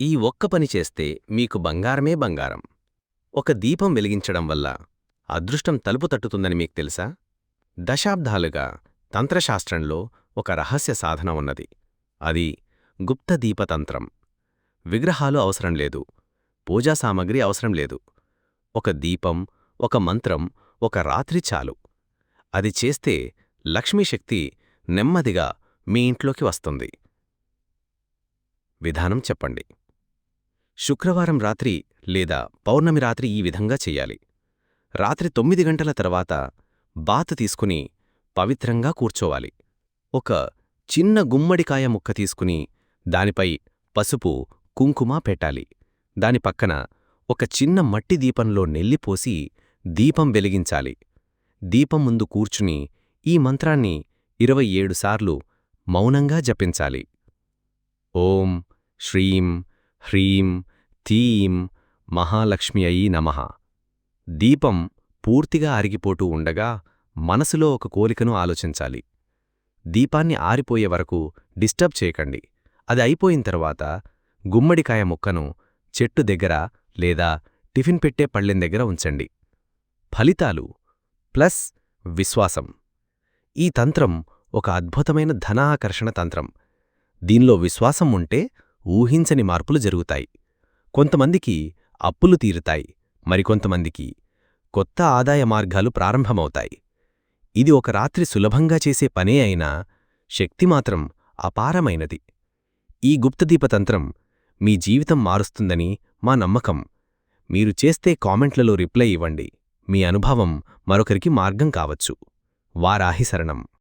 ఈ ఒక్క పని చేస్తే మీకు బంగారమే బంగారం. ఒక దీపం వెలిగించడం వల్ల అదృష్టం తలుపు తట్టుతుందని మీకు తెలుసా? దశాబ్దాలుగా తంత్రశాస్త్రంలో ఒక రహస్య సాధన ఉన్నది. అది గుప్త దీపతంత్రం విగ్రహాలు అవసరం లేదు. పూజా సామగ్రి అవసరం లేదు. ఒక దీపం ఒక మంత్రం ఒక రాత్రి చాలు. అది చేస్తే లక్ష్మీశక్తి నెమ్మదిగా మీ ఇంట్లోకి వస్తుంది. విధానం చెప్పండి. శుక్రవారం రాత్రి లేదా పౌర్ణమి రాత్రి ఈ విధంగా చెయ్యాలి రాత్రి తొమ్మిది గంటల తర్వాత బాత తీసుకుని పవిత్రంగా కూర్చోవాలి. ఒక చిన్న గుమ్మడికాయ ముక్క తీసుకుని దానిపై పసుపు కుంకుమ పెట్టాలి. దాని పక్కన ఒక చిన్న మట్టి దీపంలో నెల్లిపోసి దీపం వెలిగించాలి. దీపం ముందు కూర్చుని ఈ మంత్రాన్ని ఇరవై ఏడుసార్లు మౌనంగా జపించాలి. ఓం శ్రీం హ్రీం తీం మహాలక్ష్మి అయి నమః. దీపం పూర్తిగా అరిగిపోతూ ఉండగా మనసులో ఒక కోరికను ఆలోచించాలి. దీపాన్ని ఆరిపోయే వరకు డిస్టర్బ్ చేయకండి. అది అయిపోయిన తర్వాత గుమ్మడికాయ ముక్కను చెట్టు దగ్గర లేదా టిఫిన్ పెట్టే పళ్ళెం దగ్గర ఉంచండి. ఫలితాలు ప్లస్ విశ్వాసం. ఈ తంత్రం ఒక అద్భుతమైన ధనాకర్షణ తంత్రం. దీనిలో విశ్వాసం ఉంటే ఊహించని మార్పులు జరుగుతాయి. కొంతమందికి అప్పులు తీరుతాయి. మరికొంతమందికి కొత్త ఆదాయ మార్గాలు ప్రారంభమవుతాయి. ఇది ఒక రాత్రి సులభంగా చేసే పనే అయినా శక్తి మాత్రం అపారమైనది. ఈ గుప్తదీపతంత్రం మీ జీవితం మారుస్తుందని మా నమ్మకం. మీరు చేస్తే కామెంట్లలో రిప్లై ఇవ్వండి. మీ అనుభవం మరొకరికి మార్గం కావచ్చు. వారాహి శరణం.